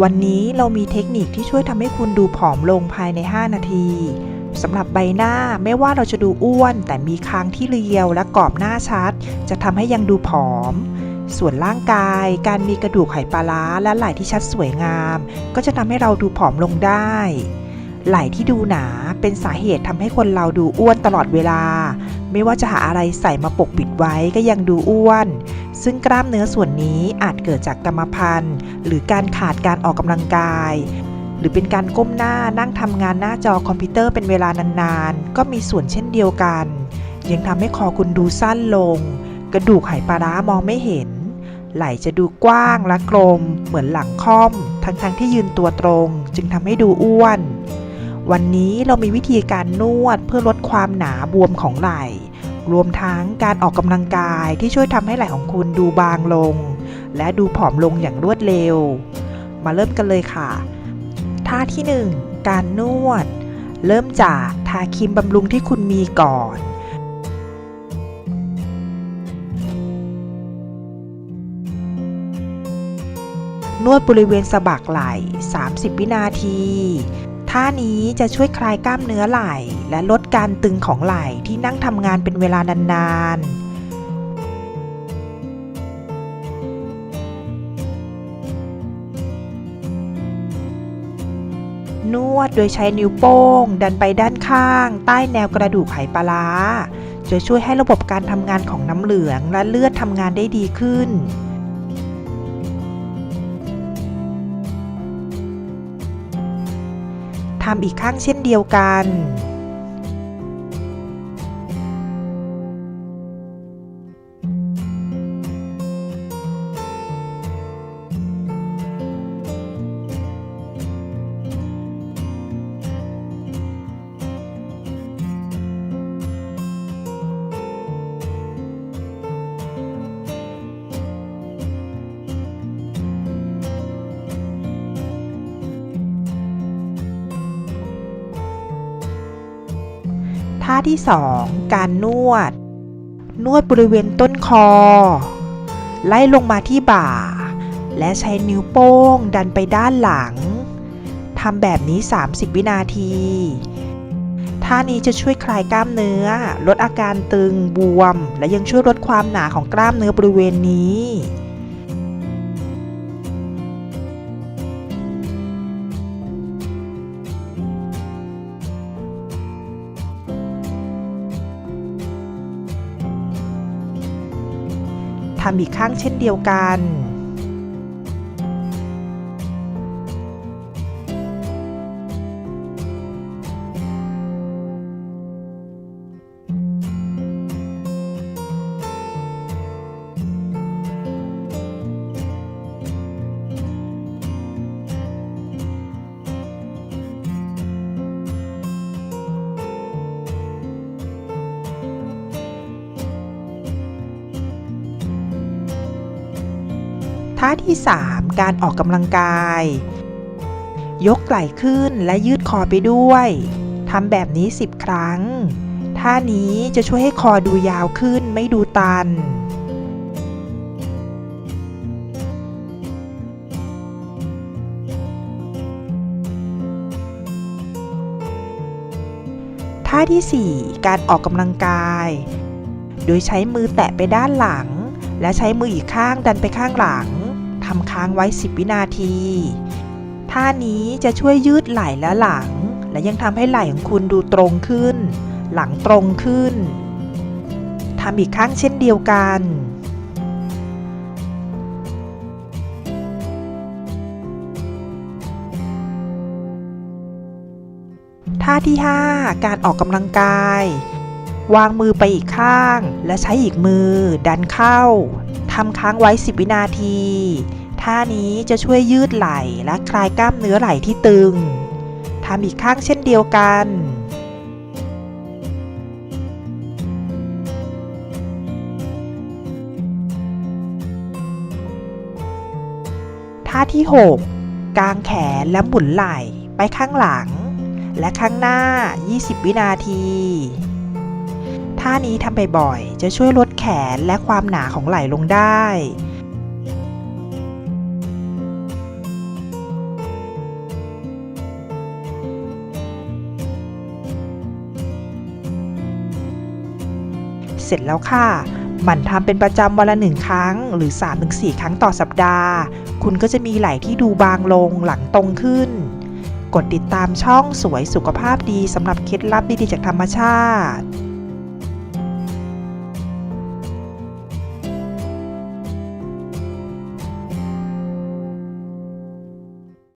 วันนี้เรามีเทคนิคที่ช่วยทำให้คุณดูผอมลงภายใน 5 นาทีสำหรับใบหน้าไม่ว่าเราจะดูอ้วน แต่มีคางที่เรียวและกรอบหน้าชัด จะทำให้ยังดูผอม ส่วนร่างกาย การมีกระดูกไขปลาร้าและไหล่ที่ชัดสวยงาม ก็จะทำให้เราดูผอมลงได้ ไหล่ที่ดูหนาเป็นสาเหตุทำให้คนเราดูอ้วนตลอดเวลา ไม่ว่าจะหาอะไรใส่มาปกปิดไว้ก็ยังดูอ้วน ซึ่งกล้ามเนื้อส่วนนี้อาจเกิดจากกรรมพันธุ์ หรือการขาดการออกกำลังกาย หรือเป็นการก้มหน้านั่งทำงานหน้าจอคอมพิวเตอร์เป็นเวลานานๆ ก็มีส่วนเช่นเดียวกัน ยังทำให้คอคุณดูสั้นลง กระดูกไหปลาร้ามองไม่เห็น ไหล่จะดูกว้างและกลม เหมือนหลังค่อม ทั้งๆที่ยืนตัวตรง จึงทำให้ดูอ้วน วันนี้เรามีวิธีการนวดเพื่อลดความหนาบวมของไหล่ รวมทั้งการออกกำลังกายที่ช่วยทำให้ไหล่ของคุณดูบางลง และดูผอมลงอย่างรวดเร็ว มาเริ่มกันเลยค่ะ ท่าที่ 1 การนวด เริ่มจากทาครีมบำรุงที่คุณมีก่อนนวดบริเวณสะบักไหล่ 30 วินาที ท่านี้จะช่วยคลายกล้ามเนื้อไหล่และลดการตึงของไหล่ที่นั่งทำงานเป็นเวลานานๆนวดโดยใช้นิ้วโป้ง ดันไปด้านข้าง ใต้แนวกระดูกไหปลาร้าจะช่วยให้ระบบการทำงานของน้ำเหลืองและเลือดทำงานได้ดีขึ้นำอีกข้างเช่นเดียวกัน ท่าที่ 2 การนวด นวดบริเวณต้นคอ ไล่ลงมาที่บ่า และใช้นิ้วโป้งดันไปด้านหลังทำแบบนี้ 30 วินาที ท่านี้จะช่วยคลายกล้ามเนื้อ ลดอาการตึงบวม และยังช่วยลดความหนาของกล้ามเนื้อบริเวณนี้ ทำอีกข้างเช่นเดียวกัน ท่าที่ 3 การออกกำลังกาย ยกไหล่ขึ้นและยืดคอไปด้วยทำแบบนี้ 10 ครั้ง ท่านี้จะช่วยให้คอดูยาวขึ้นไม่ดูตัน ท่าที่ 4 การออกกำลังกาย โดยใช้มือแตะไปด้านหลัง และใช้มืออีกข้างดันไปข้างหลัง ทำค้างไว้ 10 วินาที ท่านี้จะช่วยยืดไหล่และหลัง และยังทำให้ไหล่ของคุณดูตรงขึ้น หลังตรงขึ้นทำอีกข้างเช่นเดียวกันท่าที่ 5 การออกกำลังกาย วางมือไปอีกข้าง และใช้อีกมือดันเข้า ทำค้างไว้ 10 วินาที ท่านี้จะช่วยยืดไหล่และคลายกล้ามเนื้อไหล่ที่ตึง ทำอีกข้างเช่นเดียวกันท่าที่ 6 กางแขนและหมุนไหล่ไปข้างหลัง และข้างหน้า 20 วินาที ท่านี้ทำบ่อยๆ จะช่วยลดแขนและความหนาของไหล่ลงได้ เสร็จแล้วค่ะ หมั่นทำเป็นประจำวันละหนึ่งครั้ง หรือ 3-4 ครั้งต่อสัปดาห์ คุณก็จะมีไหล่ที่ดูบางลงหลังตรงขึ้น กดติดตามช่องสวยสุขภาพดีสำหรับเคล็ดลับดีๆจากธรรมชาติ